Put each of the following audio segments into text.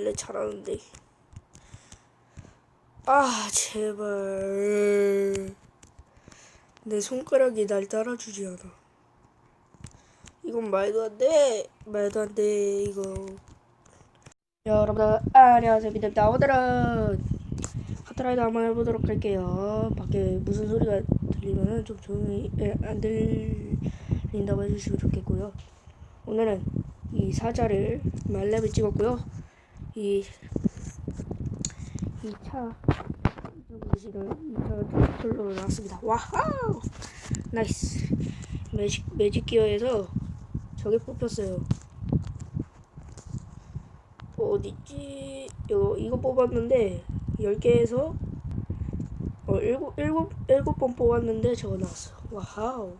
원래 잘하는데. 아, 제발. 내 손가락이 날 따라주지 않아. 이건 말도 안 돼. 말도 안 돼, 이거. 여러분들, 안녕하세요. 비입니다 오늘은 카트라이더 한번 해보도록 할게요. 밖에 무슨 소리가 들리면은 좀 조용히, 예, 안 들린다고 해주시면 좋겠고요. 오늘은 이 사자를 말렙을 찍었고요. 이, 이 차, 보시는 이차 툴로 나왔습니다. 와우! 나이스. 매직, 매직 기어에서 저게 뽑혔어요. 어, 어딨지? 이거, 이거 뽑았는데, 10개에서, 어, 7, 7, 7번 뽑았는데 저거 나왔어. 와우.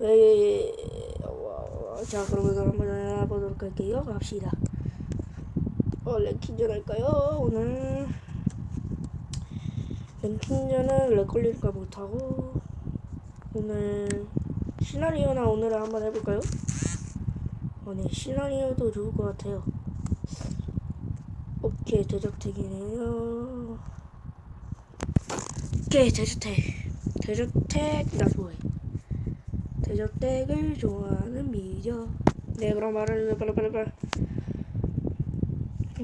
에, 와, 자, 그러면 한번 해보도록 할게요. 갑시다. 어, 랭킹전 할까요? 오늘. 랭킹전은 렉 걸릴까 못하고, 오늘, 시나리오나 오늘은 한번 해볼까요? 어, 네, 시나리오도 좋을 것 같아요. 오케이, 대저택이네요. 오케이, 대저택. 대저택, 나 좋아해. 대저택을 좋아하는 미녀. 네, 그럼 말을 빨리 빨리 빨리.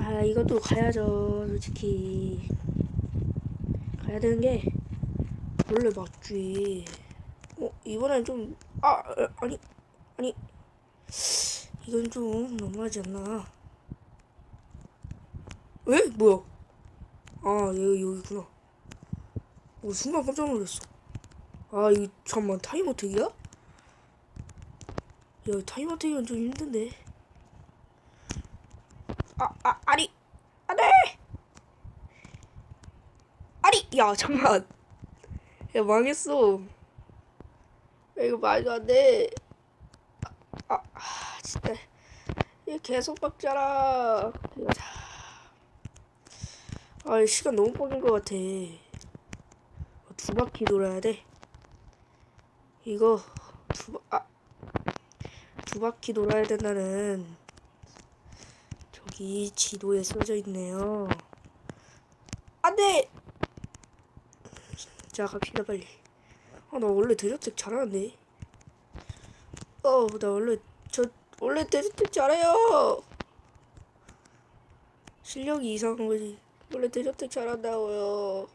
아, 이것도 가야죠, 솔직히. 가야 되는 게 원래 맞지. 어, 이번엔 좀 아, 아, 아니, 아니. 이건 좀 너무하지 않나? 왜? 뭐야? 아, 얘 여기구나. 오, 순간 깜짝 놀랐어. 아, 이거 잠깐만 타임 어택이야? 야, 타임 어택은 좀 힘든데. 아, 아, 아니, 안돼. 아니, 야, 잠깐. 야, 망했어. 야, 이거 말도 안 돼. 아, 아, 아, 진짜. 얘 계속. 이거 자. 아, 시간 너무 뻑인 것 같아. 두 바퀴 돌아야 돼. 이거 두, 바, 아, 두 바퀴 돌아야 된다는 저기 지도에 써져 있네요. 안 돼! 자, 갑시다, 빨리. 아, 나 원래 대저택 잘하는데. 어, 나 원래, 저, 원래 대저택 잘해요! 실력이 이상한 거지. 원래 대저택 잘한다고요.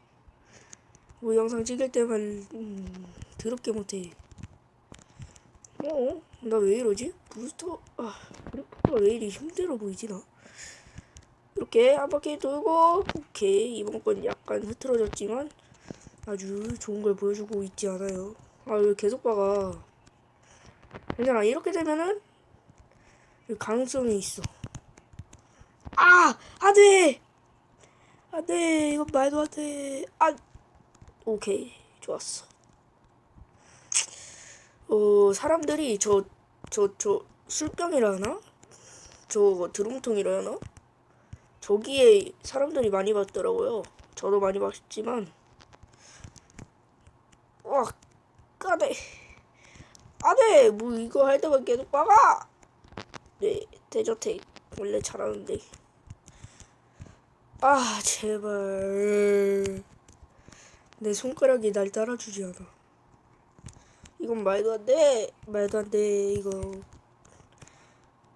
뭐 영상 찍을 때만 음, 더럽게 못해. 어? 나 왜 이러지? 부스터 아 그래프가 왜 이리 힘들어 보이지 나? 이렇게 한 바퀴 돌고 오케이 이번 건 약간 흐트러졌지만 아주 좋은 걸 보여주고 있지 않아요. 아 왜 계속 박아? 괜찮아 이렇게 되면은 가능성이 있어. 아 안돼 안돼 이건 말도 안돼 아 오케이 좋았어. 어 사람들이 저 저 저 술병이라 하나? 저 드럼통이라 하나? 저기에 사람들이 많이 봤더라고요. 저도 많이 봤지만 와 까네 안돼 뭐 이거 할 때만 계속 박아 네 대저택 원래 잘하는데 아 제발 내 손가락이 날 따라주지 않아. 이건 말도 안 돼. 말도 안 돼. 이거.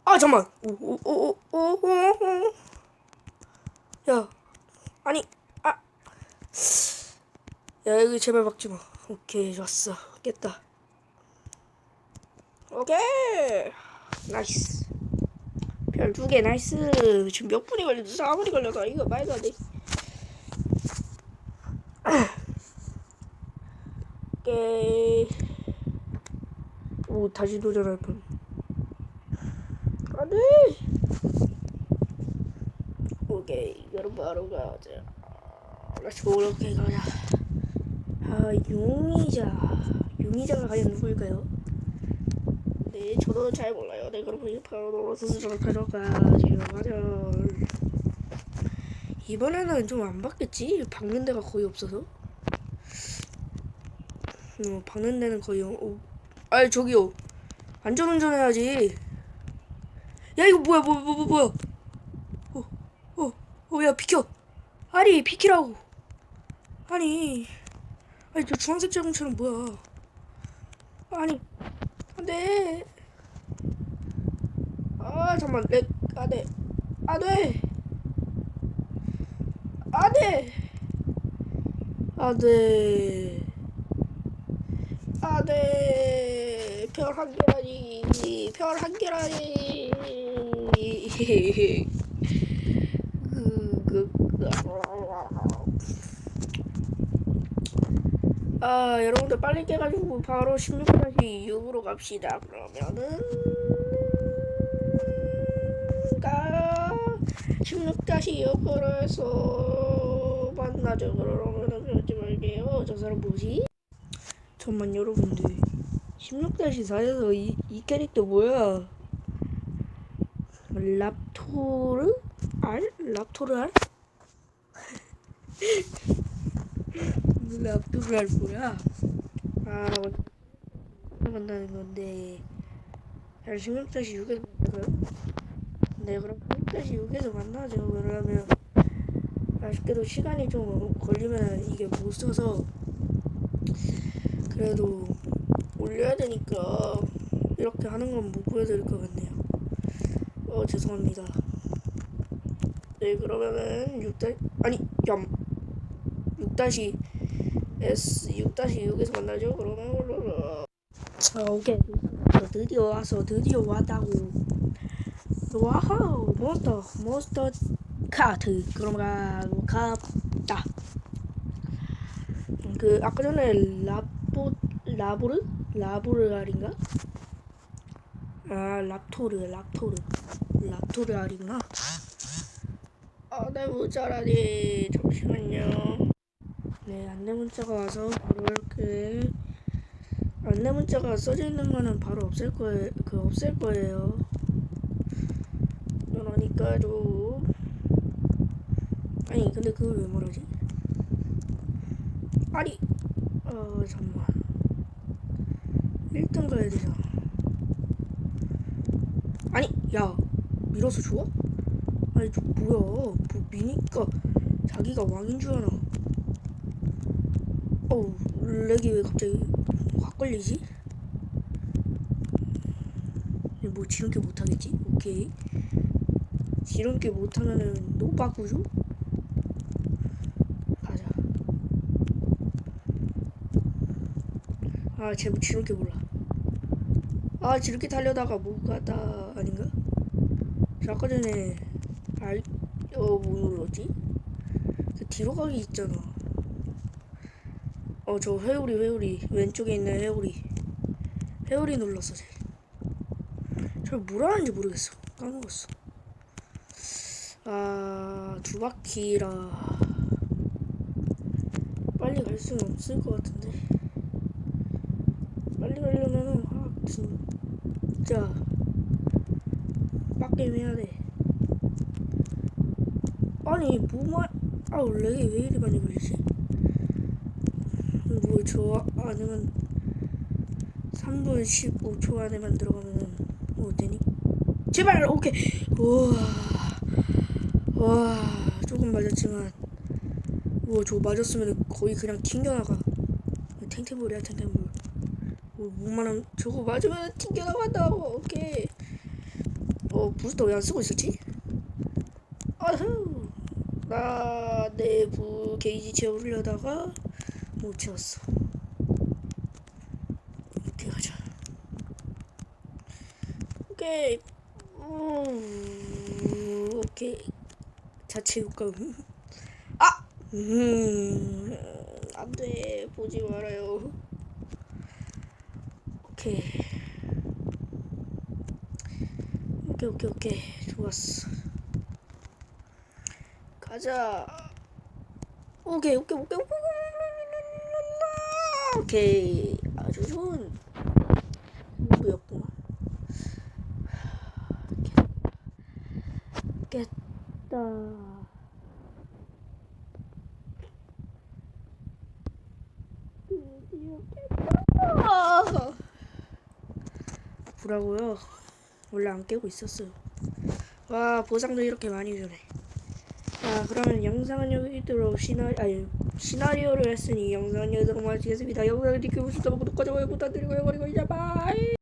아 잠만. 오오오오오오. 야. 아니. 아. 야 여기 제발 박지 마. 오케이 좋았어. 깼다. 오케이. 나이스. 별 두 개 나이스. 지금 몇 분이 걸렸어? 4분이 걸려서 이거 말도 안 돼. 오케이. 오, 다시 도전할 뻔. 안 돼! 오케이, 이거는 바로 가자. 나 저렇게 가자. 아, 용의자. 용의자가 과연 누구일까요? 네, 저도 잘 몰라요. 네, 그럼 이 바로 스스로 가져가지고 가자. 이번에는 좀 안 받겠지? 박는 데가 거의 없어서. 어, 박는 데는 거의 어, 아니 저기요 안전운전 해야지 야 이거 뭐야 뭐뭐 뭐, 뭐야 어, 어야 비켜. 아니 비키라고. 아니 아니 저 주황색 자동차는 뭐야? 아니 안돼. 아 잠만. 렉 안돼 안돼 안돼 안돼 안돼 별 한 개라니. 별 한 개라니 그, 그, 그. 아 여러분들 빨리 깨가지고 바로 16까지 6으로 갑시다 그러면은 가 16-6으로 해서 만나죠 그러면은 그러지 말게요 저 사람 뭐지? 잠만 여러분들 16-4에서 이, 이 캐릭터 뭐야 랍토르? 알? 랍토르 알? 근데 앞두를 할 거야. 아, 라고 한다는 건데. 잘 신경 다시 6에서 만나요? 네, 그럼 다시 6에서 만나죠. 그러면 아쉽게도 시간이 좀 걸리면 이게 못 써서, 그래도 올려야 되니까, 이렇게 하는 건 못 보여드릴 것 같네요. 어, 죄송합니다. 네, 그러면은 6달, 아니, 염. 6-2 S6-6에서 만나죠. 그러면 저게 드디어 와서 드디어 왔다고. 와우 몬스터 몬스터 카트 그럼 가 갑다. 그 아까 전에 라보 라보르 라보르 아닌가 아 랍토르 랍토르 라토르 아닌가 아나못 잘하니 네. 잠시만요. 네 안내 문자가 와서 바로 이렇게 안내 문자가 써져 있는 거는 바로 없앨 거예요. 그 없앨 거예요. 그러니까 좀 아니 근데 그걸 왜 말하지? 아니 어 잠만 1등 가야 되잖아. 아니 야 밀어서 좋아? 아니 저 뭐야 뭐 미니까 자기가 왕인 줄 아나 어우 렉이 왜 갑자기 확 걸리지? 뭐 지름길 못하겠지? 오케이 지름길 못하면은 노 바꾸죠? 가자 아 제발 지름길 몰라 아 지름길 달려다가 못 가다 아닌가? 저 아까 전에 알, 어, 뭐 눌렀지? 그 뒤로 가기 있잖아. 어, 저 회오리, 회오리. 왼쪽에 있는 회오리. 회오리 눌렀어, 쟤. 저 뭐라는지 모르겠어. 까먹었어. 아, 두 바퀴라. 빨리 갈 수는 없을 것 같은데. 빨리 가려면은, 아, 진짜. 빡게임 해야 돼. 아니 뭐만 아우 렉이 왜 이리 많이 걸리지? 뭐저 안에만 3분 15초 안에 만 들어가면 뭐 되니? 제발 오케이. 우와. 와 조금 맞았지만. 우와 저거 맞았으면 거의 그냥 튕겨나가. 탱탱볼이야 탱탱볼. 뭐 뭐만한 저거 맞으면 튕겨나간다고 오케이. 어 부스터 왜 안 쓰고 있었지? 아휴 나 내부 게이지 채우려다가 못 채웠어. 이렇게 가자. 오케이. 음, 오케이. 자체 효과. 아! 음, 안 돼. 보지 말아요. 오케이. 오케이, 오케이, 오케이. 좋았어. 가자. 오케이, 오케이, 오케이, 오케이. 오케이. 아주 좋은 무였구만. 깼다. 보라고요. 원래 안 깨고 있었어요. 와 보상도 이렇게 많이 주네. 자 그러면 영상은 여기로 시나 아니 시나리오를 했으니 영상은 여기서 마치겠습니다. 영상을 지켜보셔서 구독과 좋아요 부탁드리고요. 그리고 이제 바이.